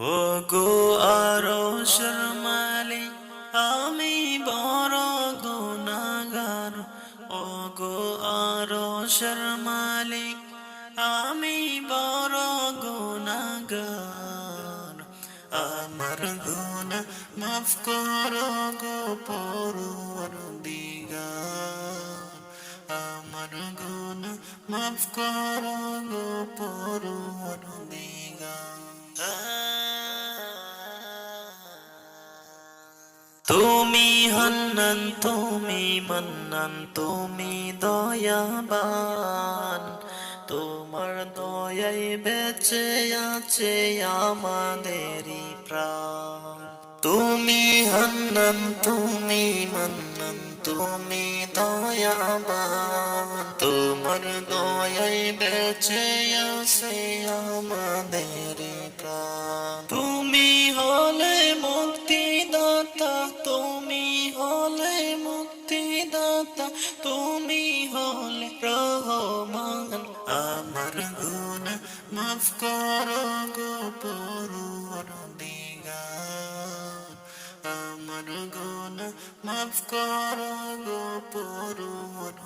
ও গো আরও আমি বড় গুনাগার ও গো আরও আমি বড় গুনাগার আমার গুনা মাফ করো গো পরুয়ার দিগার আমার গুনা মাফ করো গো তুমি হন্নন, তুমি মন্নন, তুমি দয়াবান। তোমার দয়াই বেঁচে আছে আমাদেরই প্রাণ। তুমি হন্নন, তুমি মন্নন, তুমি দয়াবান। তোমার দয়াই বেঁচে আছে আমাদেরই প্রাণ। হোতা তুমি হলে রহমান। আমার গুণ মাফ করো গো পরুয়ার আমার গুণ মাফ করো গো পরুয়ার